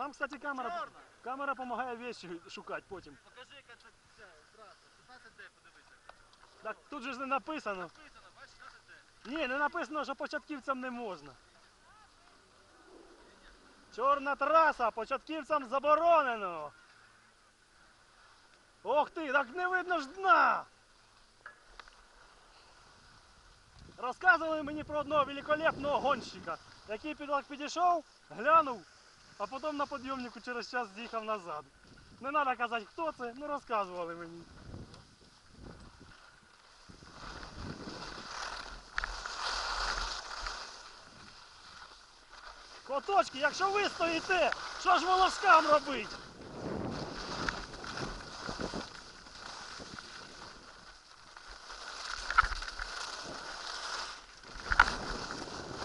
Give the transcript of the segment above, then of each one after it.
Нам, кстати, камера, Чорна. камера допомагає вещі шукати потім. Покажи, яка це ця траса. 15 де, подивися. Так тут же ж не написано. Написано, бачиш, 15 де. Ні, не написано, що початківцям не можна. Чорна траса, початківцям заборонено. Ох ти, так не видно ж дна. Розказували мені про одного великолепного гонщика, який під- підійшов, глянув, а потім на підйомнику через час з'їхав назад. Не треба казати, хто це, ну розказували мені. Коточки, якщо ви стоїте, що ж волоскам робить?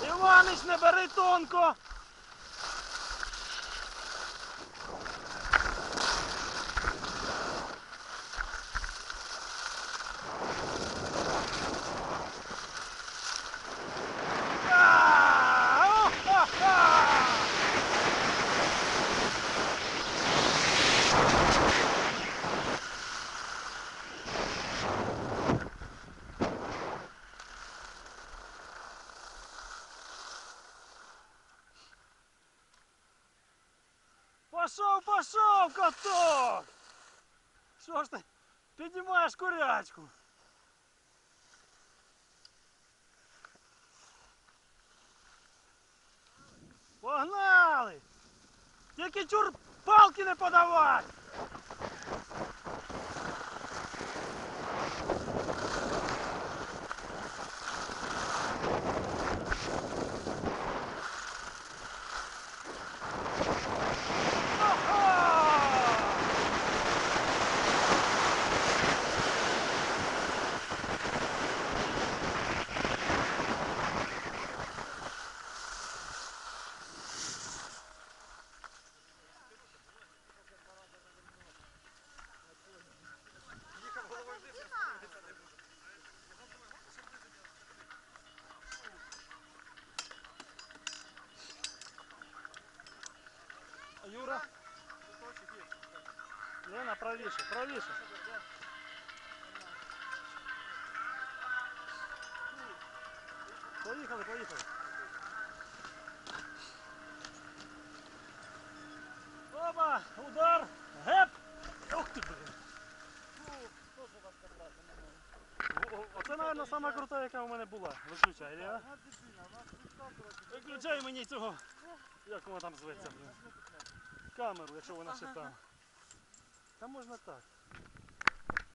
Іванич, не бери тонко! А, о-ха-ха! Пошов, пошов, каток! Що ж ти піднімаєш курячку? Погнали! Тільки чур палки не подавай! Юра? Лена, правіше, правіше. Поїхали, поїхали. О, Оце, сама крута, яка у мене була. Виключай, а? Виключай мені цього. Як воно там зветься. Камеру, якщо вона ще там. Та можна так.